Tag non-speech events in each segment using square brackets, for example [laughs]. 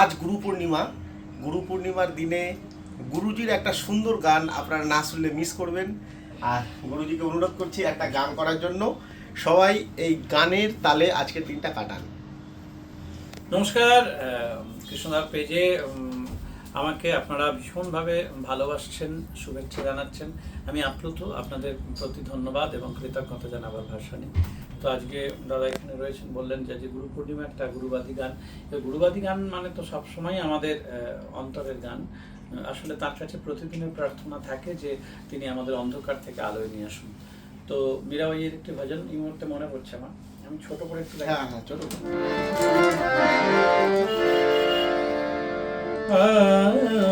আজ গুরু পূর্ণিমা। গুরু পূর্ণিমার দিনে গুরুজির একটা সুন্দর গান আপনারা না শুনলে মিস করবেন। আর গুরুজিকে অনুরোধ করছি একটা গান করার জন্য। সবাই এই গানের তালে আজকের দিনটা কাটান। নমস্কার কৃষ্ণদার পেজে আমাকে আপনারা ভীষণভাবে ভালোবাসছেন, শুভেচ্ছা জানাচ্ছেন। আমি আপ্লুত, আপনাদের প্রতি ধন্যবাদ এবং কৃতজ্ঞতা জানাবার ভাষা নেই তো আজকে দাদা এখানে রয়েছেন, বললেন যে যে গুরু পূর্ণিমা একটা গুরুবাদী গান। গুরুবাদী গান মানে তো সবসময় আমাদের অন্তরের গান। আসলে তার কাছে প্রতিদিনের প্রার্থনা থাকে যে, তিনি আমাদের অন্ধকার থেকে আলোয় নিয়ে আসুন। তো মীরাবাইয়ের একটি ভজন এই মুহূর্তে মনে পড়ছে আমার। আমি ছোট করে একটু হ্যাঁ হ্যাঁ চলো Oh.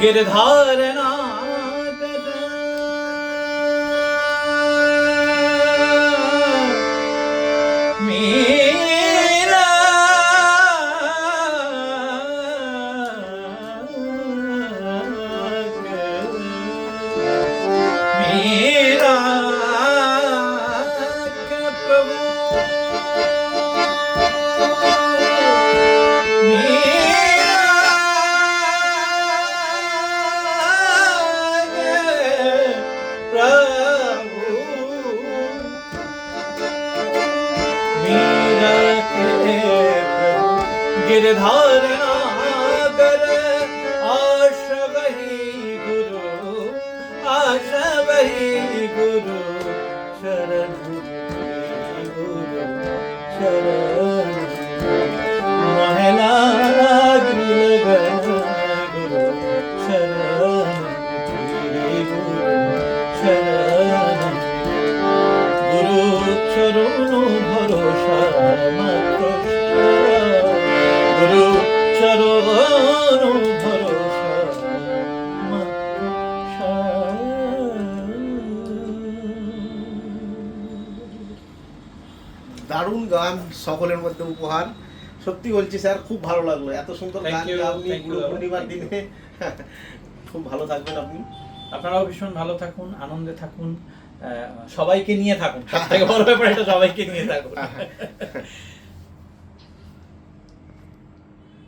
ਗਿਰਧਾਰਨਾ નિર્ધારણા કરે આશવહી ગુરુ આશવહી ગુરુ શરણ ગુરુ શરણ મહેલા ગ્રીલ ગુરુ શરણ ગુરુ શરણ ગુરુ ચરણ ભરોસા મત দারুণ গান সকলের মধ্যে উপহার। সত্যি বলছি স্যার খুব ভালো লাগল। এত সুন্দর গান আপনি গুরু পূর্ণিমার দিনে। খুব ভালো থাকবেন আপনি। আপনারাও ভীষণ ভালো থাকুন আনন্দে থাকুন সবাইকে নিয়ে থাকুন। সব থেকে বড় [laughs] ব্যাপার এটা সবাইকে নিয়ে থাকুন। [laughs]